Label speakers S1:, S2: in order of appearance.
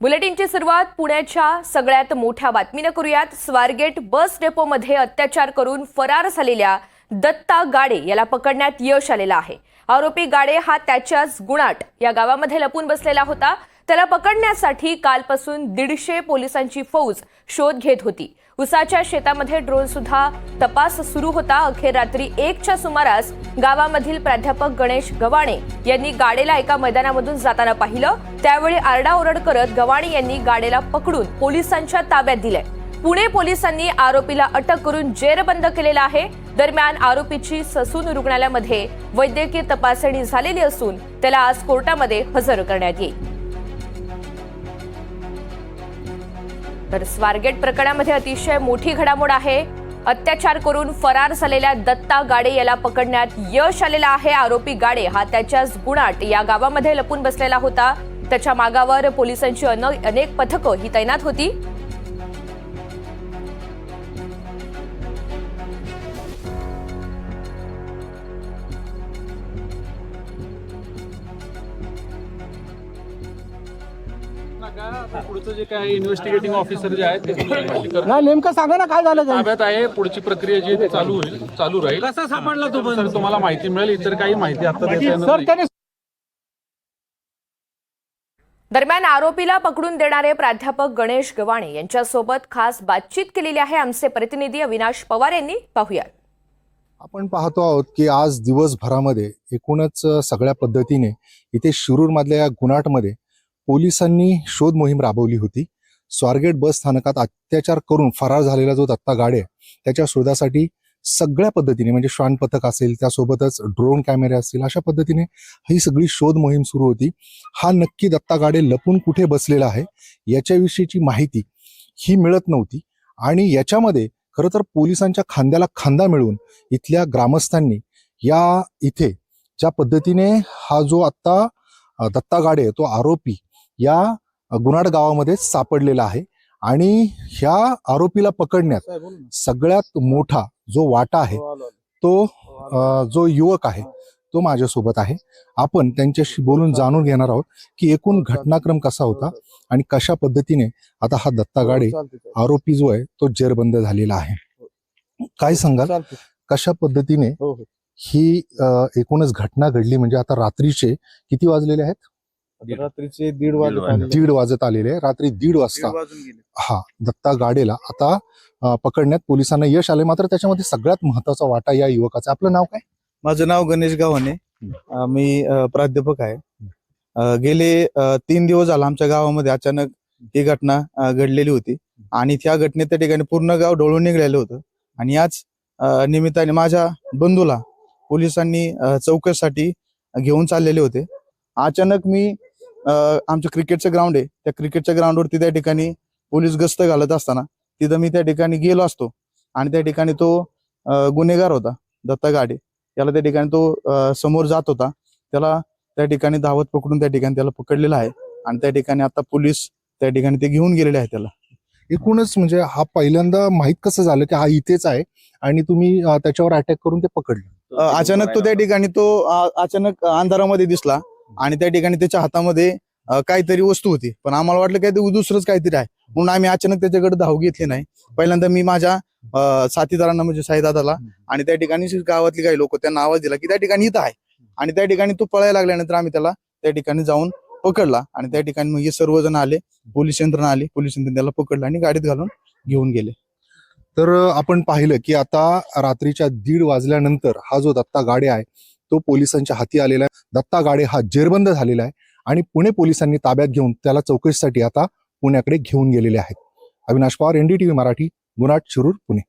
S1: बुलेटिनची सुरुवात पुण्याच्या सगळ्यात मोठ्या बातमीनं करूयात. स्वारगेट बस डेपोमध्ये अत्याचार करून फरार झालेल्या दत्ता गाडे याला पकडण्यात यश आलेलं आहे. आरोपी गाडे हा त्याच्याच गुणाट या गावामध्ये लपून बसलेला होता. त्याला पकडण्यासाठी कालपासून दीडशे पोलिसांची फौज शोध घेत होती. उसाच्या शेतामध्ये ड्रोन सुद्धा तपास सुरू होता. अखेर रात्री एकच्या सुमारास गावामधील प्राध्यापक गणेश गवाणे यांनी गाडेला एका मैदानामधून जाताना पाहिलं. त्यावेळी आरडाओरड करत गवाणे यांनी गाडेला पकडून पोलिसांच्या ताब्यात दिलंय. पुणे पोलिसांनी आरोपीला अटक करून जेरबंद केलेला आहे. दरम्यान आरोपीची ससून रुग्णालयामध्ये वैद्यकीय तपासणी झालेली असून त्याला आज कोर्टामध्ये हजर करण्यात येईल. तर स्वारगेट प्रकरणामध्ये अतिशय मोठी घडामोड आहे. अत्याचार करून फरार झालेल्या दत्ता गाडे याला पकडण्यात यश आलेलं आहे. आरोपी गाडे हा त्याच्याच गुणाट या गावामध्ये लपून बसलेला होता. त्याच्या मागावर पोलिसांची अन- अनेक पथकं ही तैनात होती.
S2: पुढचं जे काय इन्व्हेस्टिगेटिंग ऑफिसर जे आहेत ते.
S3: नाही नेमकं सांगा ना काय झालं ते?
S2: ताब्यात आहे पुढची प्रक्रिया जी आहे ती चालू होईल चालू राहील कसा सापडला तो सर तुम्हाला माहिती मिळेल इतर काही माहिती आता देता येणार
S3: सर
S2: नाही.
S3: त्याने
S1: दरम्यान आरोपीला पकडून देणारे प्राध्यापक गणेश गवाणे यांच्यासोबत खास बातचीत केलेली आहे आमचे प्रतिनिधी अविनाश पवार यांनी पाहुयात
S4: आपण पाहतो आहोत की आज दिवसभरामध्ये एकूणच सगळ्या पद्धतीने इथे शिरूरमधल्या या गुन्हाटमध्ये पोलिसांनी शोध मोहीम राबवली होती. स्वारगेट बस स्थानकात अत्याचार करून फरार झालेला जो दत्ता गाडे आहे, त्याच्या शोधासाठी सगळ्या पद्धतीने म्हणजे श्वान पथक असेल त्यासोबतच ड्रोन कॅमेरे असतील अशा पद्धतीने ही सगळी शोध मोहीम सुरू होती. हा नक्की दत्ता गाडे लपून कुठे बसलेला आहे याच्याविषयीची माहिती ही मिळत नव्हती. आणि याच्यामध्ये खरं तर पोलिसांच्या खांद्याला खांदा मिळून इथल्या ग्रामस्थांनी या इथे ज्या पद्धतीने हा जो आत्ता दत्ता गाडे आहे, तो आरोपी या अ, गुन्हाड गावामध्ये सापडलेला आहे. आणि ह्या आरोपीला पकडण्यात सगळ्यात मोठा जो वाटा आहे तो अ, जो युवक आहे तो माझ्यासोबत आहे. आपण त्यांच्याशी बोलून जाणून घेणार आहोत की एकूण घटनाक्रम कसा होता आणि कशा पद्धतीने आता हा दत्ता गाडे आरोपी जो आहे तो जेरबंद झालेला आहे. काय सांगाल? कशा पद्धतीने
S3: हो, हो.
S4: ही एकूणच घटना घडली? म्हणजे आता रात्रीचे किती वाजलेले आहेत?
S3: आता रात्रीचे दीड वाजत.
S4: दीड वाजत. आलेले. रात्री दीड वाजता. हा दत्ता गाडेला आता पकडण्यात पोलिसांना यश आले. मात्र त्याच्यामध्ये सगळ्यात महत्त्वाचा वाटा या युवकाचा. आपलं नाव काय?
S5: माझं नाव गणेश गावाने मी प्राध्यापक आहे. गेले तीन दिवस झाला आमच्या गावामध्ये अचानक ही घटना घडलेली होती. आणि त्या घटनेत त्या ठिकाणी पूर्ण गाव ढवळून निघलेलं होतं. आणि याच निमित्ताने माझ्या बंधूला पोलिसांनी चौकशीसाठी घेऊन चाललेले होते. अचानक मी आमचं क्रिकेटचं ग्राउंड आहे. त्या क्रिकेटच्या ग्राउंडवरती त्या ठिकाणी पोलीस गस्त घालत असताना तिथं मी त्या ठिकाणी गेलो असतो. आणि त्या ठिकाणी तो गुन्हेगार होता दत्ता गाडे. त्याला त्या ठिकाणी तो समोर जात होता. त्याला त्या ठिकाणी धावत पकडून त्या ठिकाणी त्याला पकडलेला आहे. आणि त्या ठिकाणी आता पोलीस त्या ठिकाणी ते घेऊन गेलेले आहे त्याला.
S4: एकूणच म्हणजे हा पहिल्यांदा माहीत कसं झालं की हा इथेच आहे आणि तुम्ही त्याच्यावर अटॅक करून ते पकडले?
S5: अचानक तो त्या ठिकाणी तो अचानक अंधारामध्ये दिसला. आणि त्या ठिकाणी त्याच्या हातामध्ये काहीतरी वस्तू होती. पण आम्हाला वाटलं काय ते दुसरंच काहीतरी आहे. म्हणून आम्ही अचानक त्याच्याकडे धाव घेतली नाही. पहिल्यांदा मी माझ्या साथीदारांना म्हणजे साईदादाला आणि त्या ठिकाणी गावातली काही लोक त्यांना आवाज दिला की त्या ठिकाणी इथं आहे. आणि त्या ठिकाणी तो पळायला लागल्यानंतर आम्ही त्याला त्या ठिकाणी जाऊन पकडला. आणि त्या ठिकाणी मग हे सर्वजण आले. पोलीस यंत्रणा आली. पोलीस यंत्रणा त्याला पकडलं आणि गाडीत घालून घेऊन गेले.
S4: तर आपण पाहिलं की आता रात्रीच्या दीड वाजल्यानंतर हा जो दत्ता गाडे आहे तो पोलिसांच्या हाती आलेला आहे. दत्ता गाडे हा जेरबंद झालेला आहे आणि पुणे पोलिसांनी ताब्यात घेऊन त्याला चौकशीसाठी आता पुण्याकडे घेऊन गेलेले आहेत. अविनाश पवार एनडीटीव्ही मराठी गुन्हाट शिरूर पुणे.